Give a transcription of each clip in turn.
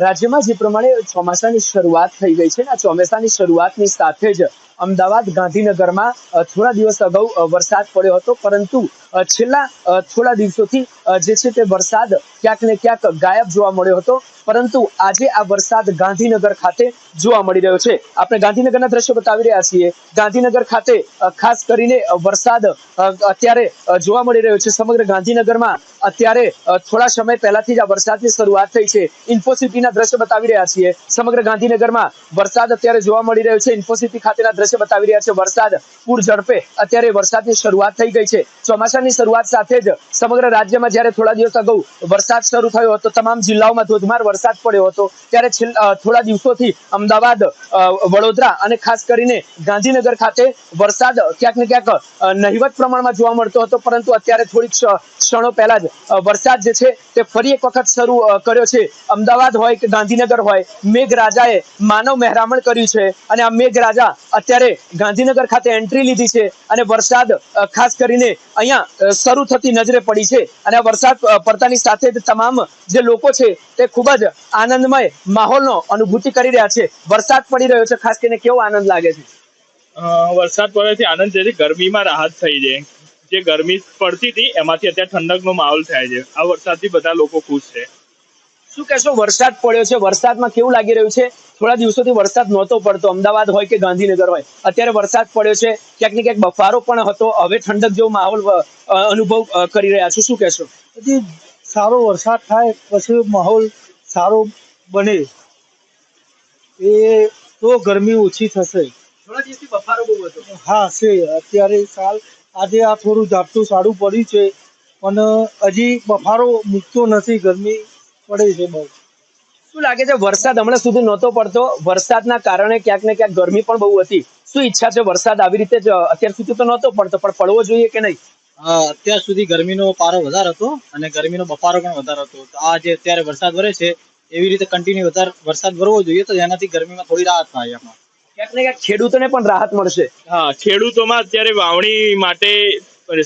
રાજ્યમાં જે પ્રમાણે ચોમાસાની શરૂઆત થઈ ગઈ છે ને આ ચોમાસાની શરૂઆતની સાથે જ અમદાવાદ ગાંધીનગરમાં થોડા દિવસ અગાઉ વરસાદ પડ્યો હતો. પરંતુ છેલ્લા થોડા દિવસોથી જે છે તે વરસાદ ક્યાંક ને ક્યાંક ગાયબ જોવા મળ્યો હતો. પરંતુ, આજે આ વરસાદ ગાંધીનગર ખાતે જોવા મળી રહ્યો છે. આપણે ગાંધીનગરના દ્રશ્યો બતાવી રહ્યા છીએ. ગાંધીનગર ખાતે ખાસ કરીને વરસાદ અત્યારે જોવા મળી રહ્યો છે. સમગ્ર ગાંધીનગરમાં અત્યારે થોડા સમય પહેલાથી જ આ વરસાદની શરૂઆત થઈ છે. ઇન્ફોસિટીના દ્રશ્ય બતાવી રહ્યા છીએ. સમગ્ર ગાંધીનગરમાં વરસાદ અત્યારે જોવા મળી રહ્યો છે. ઇન્ફોસિટી ખાતેના દ્રશ્ય બતાવી રહ્યા છે, વરસાદ પૂર ઝડપે. અત્યારે વરસાદની શરૂઆત થઈ ગઈ છે. ચોમાસાની શરૂઆત સાથે જ સમગ્ર રાજ્યમાં જ્યારે થોડા દિવસ અગાઉ વરસાદ શરૂ થયો હતો, તમામ જિલ્લાઓમાં ધોધમાર વરસાદ પડ્યો હતો, ત્યારે થોડા દિવસોથી અમદાવાદ વડોદરા અને ખાસ કરીને ગાંધીનગર ખાતે વરસાદ ક્યાંક ને ક્યાંક નહિવત પ્રમાણમાં જોવા મળતો હતો, પરંતુ અત્યારે થોડીક ક્ષણો પહેલા જ વરસાદ જે છે તે ફરી એક વખત શરૂ કર્યો છે. અમદાવાદ હોય કે ગાંધીનગર હોય, મેઘરાજાએ માનવ મહેરામણ કર્યું છે અને આ મેઘરાજા અત્યારે ગાંધીનગર ખાતે એન્ટ્રી લીધી છે અને વરસાદ ખાસ કરીને અહીંયા શરૂ થતી નજરે પડી છે. અને વરસાદ પડતાની સાથે જ તમામ જે લોકો છે તે ખૂબ જ આનંદમય માહોલનો અનુભૂતિ કરી રહ્યા છે. વરસાદ પડી રહ્યો છે, ખાસ કરીને કેવો આનંદ લાગે છે? વરસાદ પડવાથી આનંદ છે ગરમીમાં રાહત થઈ છે. જે ગરમી પડતી હતી, એમાંથી અત્યારે ઠંડકનો માહોલ થાય છે. આ વરસાદથી બધા લોકો ખુશ છે. શું કહેશો? વરસાદ પડ્યો છે. વરસાદમાં કેવું લાગી રહ્યું છે? થોડા દિવસોથી વરસાદ નહોતો પડતો. અમદાવાદ હોય કે ગાંધીનગર હોય અત્યારે વરસાદ પડ્યો છે. ક્યાંક ને ક્યાંક બફારો પણ હતો. હવે ઠંડક જેવો માહોલ અનુભવ કરી રહ્યા છો. શું કહેશો? પછી સારો વરસાદ થાય પછી માહોલ સારો બને. એ તો ગરમી ઓછી થશે. થોડા દિવસથી બફારો બહુ હતો. હા છે. અત્યારે સાલ આજે આ થોડું ઝાપટું સારું પડ્યું છે. પણ હજી બફારો મૂકતો નથી ગરમી. પડે છે બહુ. શું લાગે છે વરસાદ હમણાં સુધી નહોતો પડતો? વરસાદના કારણે ક્યાંક ને ક્યાંક ગરમી પણ બહુ હતી. શું ઈચ્છા છે વરસાદ આવી રીતે જ અત્યાર સુધી તો નહોતો પડતો પણ પડવો જોઈએ કે નહીં? અત્યાર સુધી ગરમીનો પારો વધારે હતો અને ગરમીનો બફારો પણ વધારે હતો. આ જે અત્યારે વરસાદ વરે છે એવી રીતે કન્ટિન્યુ વધારે વરસાદ વરવો જોઈએ તો એનાથી ગરમીમાં થોડી રાહત થાય એમાં. ક્યાંક ને ક્યાંક ખેડૂતોને પણ રાહત મળશે. હા ખેડૂતોમાં અત્યારે વાવણી માટે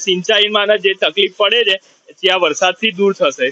સિંચાઈમાં જે તકલીફ પડે છે ત્યાં વરસાદથી દૂર થશે.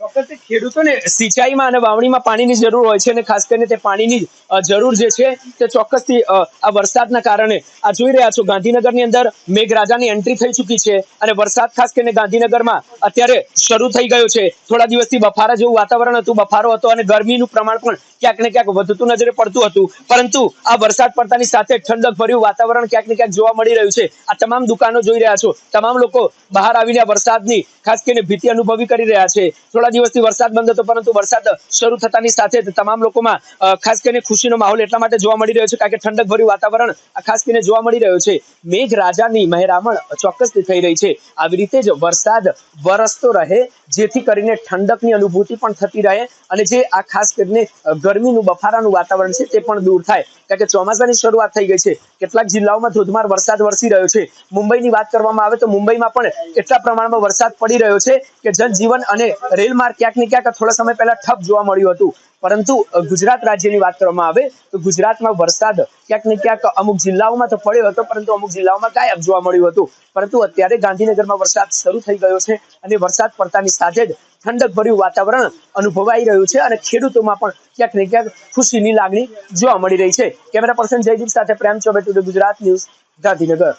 ખેડૂતોને સિંચાઈમાં અને વાવણીમાં પાણીની જરૂર હોય છે અને ખાસ કરીને તે પાણીની જરૂર જે છે તે ચોક્કસથી આ વરસાદના કારણે આ જોઈ રહ્યા છો ગાંધીનગરની અંદર મેઘરાજાની એન્ટ્રી થઈ ચૂકી છે અને વરસાદ ખાસ કરીને ગાંધીનગરમાં અત્યારે શરૂ થઈ ગયો છે. થોડા દિવસથી બફારા જેવું વાતાવરણ હતું, બફારો હતો અને ગરમીનું પ્રમાણ પણ ક્યાંક ને ક્યાંક વધતું નજરે પડતું હતું. પરંતુ આ વરસાદ પડતાની સાથે ઠંડક ભર્યું વાતાવરણ ક્યાંક ને ક્યાંક જોવા મળી રહ્યું છે. આ તમામ દુકાનો જોઈ રહ્યા છો. તમામ લોકો બહાર આવીને વરસાદની ખાસ કરીને ભીતિ અનુભવી કરી રહ્યા છે. થોડા દિવસથી વરસાદ બંધ હતો, પરંતુ વરસાદ શરૂ થતાની સાથે તમામ લોકોમાં ખાસ કરીને ખુશીનો માહોલ એટલા માટે જોવા મળી રહ્યો છે કારણ કે ઠંડક ભર્યું વાતાવરણ ખાસ કરીને જોવા મળી રહ્યો છે. મેઘ રાજાની મહેરામણ ચોક્કસથી થઈ રહી છે. આવી રીતે જ વરસાદ વરસતો રહે, જેથી કરીને ઠંડકની અનુભૂતિ પણ થતી રહે અને જે આ ખાસ કરીને ગરમીનું, બફારાનું વાતાવરણ છે તે પણ દૂર થાય. કારણ કે ચોમાસાની શરૂઆત થઈ ગઈ છે. કેટલાક જિલ્લાઓમાં ધોધમાર વરસાદ વરસી રહ્યો છે. મુંબઈની વાત કરવામાં આવે તો મુંબઈમાં પણ એટલા પ્રમાણમાં વરસાદ પડી રહ્યો છે કે જનજીવન અને રેલ માર્ગ ક્યાંક ને ક્યાંક થોડા સમય પહેલા ઠપ જોવા મળ્યું હતું. પરંતુ ગુજરાત રાજ્યની વાત કરવામાં આવે, તો ગુજરાતમાં વરસાદ ક્યાંક ને ક્યાંક અમુક જિલ્લાઓમાં તો પડ્યો હતો, પરંતુ અમુક જિલ્લાઓમાં ગાયબ જોવા મળ્યું હતું. પરંતુ અત્યારે ગાંધીનગરમાં વરસાદ શરૂ થઈ ગયો છે અને વરસાદ પડતાની સાથે જ ઠંડક ભર્યું વાતાવરણ અનુભવાઈ રહ્યું છે અને ખેડૂતોમાં પણ ક્યાંક ને ક્યાંક ખુશીની લાગણી જોવા મળી રહી છે. કેમેરા પર્સન જયદીપ સાથે પ્રેમ ચોબે ટુડે ગુજરાત ન્યૂઝ ગાંધીનગર.